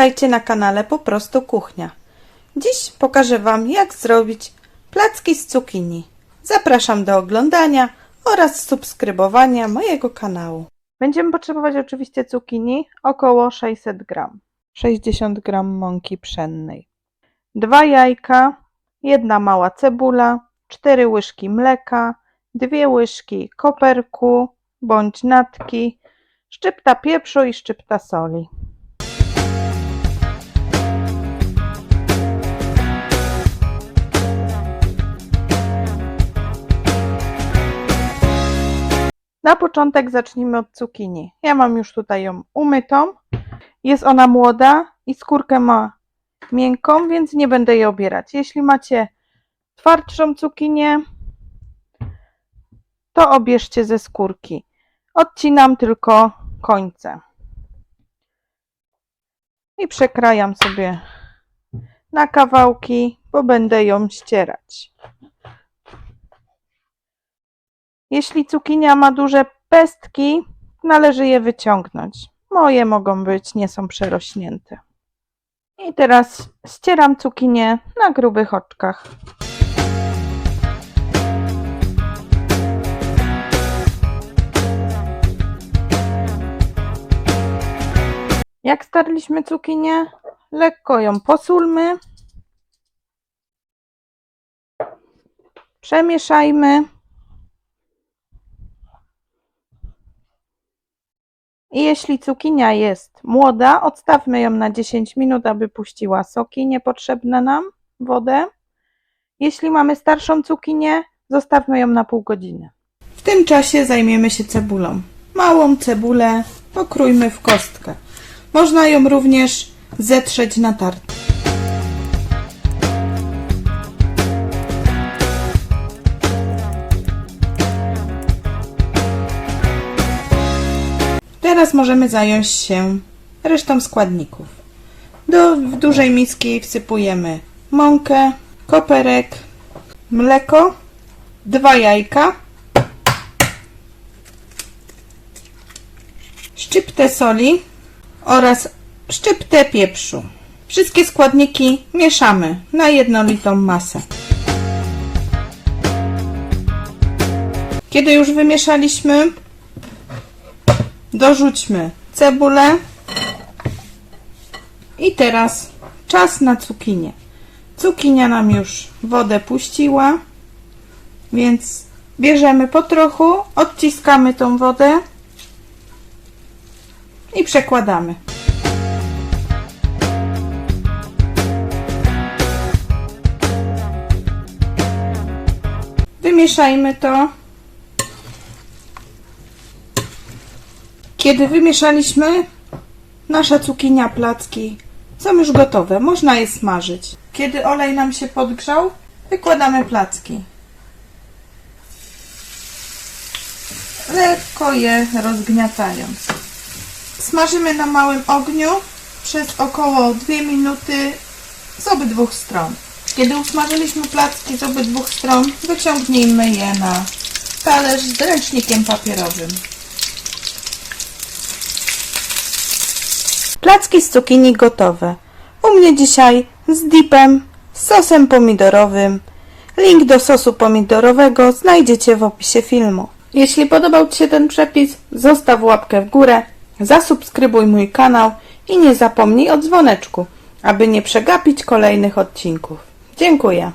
Witajcie na kanale Po prostu Kuchnia. Dziś pokażę Wam jak zrobić placki z cukinii. Zapraszam do oglądania oraz subskrybowania mojego kanału. Będziemy potrzebować oczywiście cukinii około 600 gram. 60 gram mąki pszennej. Dwa jajka, jedna mała cebula, 4 łyżki mleka, dwie łyżki koperku bądź natki, szczypta pieprzu i szczypta soli. Na początek zacznijmy od cukinii. Ja mam już tutaj ją umytą. Jest ona młoda i skórkę ma miękką, więc nie będę jej obierać. Jeśli macie twardszą cukinię, to obierzcie ze skórki. Odcinam tylko końce. I przekrajam sobie na kawałki, bo będę ją ścierać. Jeśli cukinia ma duże pestki, należy je wyciągnąć. Moje mogą być, nie są przerośnięte. I teraz ścieram cukinię na grubych oczkach. Jak starliśmy cukinię, lekko ją posulmy. Przemieszajmy. Jeśli cukinia jest młoda, odstawmy ją na 10 minut, aby puściła soki niepotrzebne nam, wodę. Jeśli mamy starszą cukinię, zostawmy ją na pół godziny. W tym czasie zajmiemy się cebulą. Małą cebulę pokrójmy w kostkę. Można ją również zetrzeć na tartę. Teraz możemy zająć się resztą składników. Do dużej miski wsypujemy mąkę, koperek, mleko, dwa jajka, szczyptę soli oraz szczyptę pieprzu. Wszystkie składniki mieszamy na jednolitą masę. Kiedy już wymieszaliśmy, dorzućmy cebulę i teraz czas na cukinię. Cukinia nam już wodę puściła, więc bierzemy po trochu, odciskamy tą wodę i przekładamy. Wymieszajmy to. Kiedy wymieszaliśmy, nasza cukinia placki są już gotowe. Można je smażyć. Kiedy olej nam się podgrzał, wykładamy placki. Lekko je rozgniatając. Smażymy na małym ogniu przez około 2 minuty z obydwu stron. Kiedy usmażyliśmy placki z obydwu stron, wyciągnijmy je na talerz z ręcznikiem papierowym. Placki z cukinii gotowe. U mnie dzisiaj z dipem, z sosem pomidorowym. Link do sosu pomidorowego znajdziecie w opisie filmu. Jeśli podobał Ci się ten przepis, zostaw łapkę w górę, zasubskrybuj mój kanał i nie zapomnij o dzwoneczku, aby nie przegapić kolejnych odcinków. Dziękuję.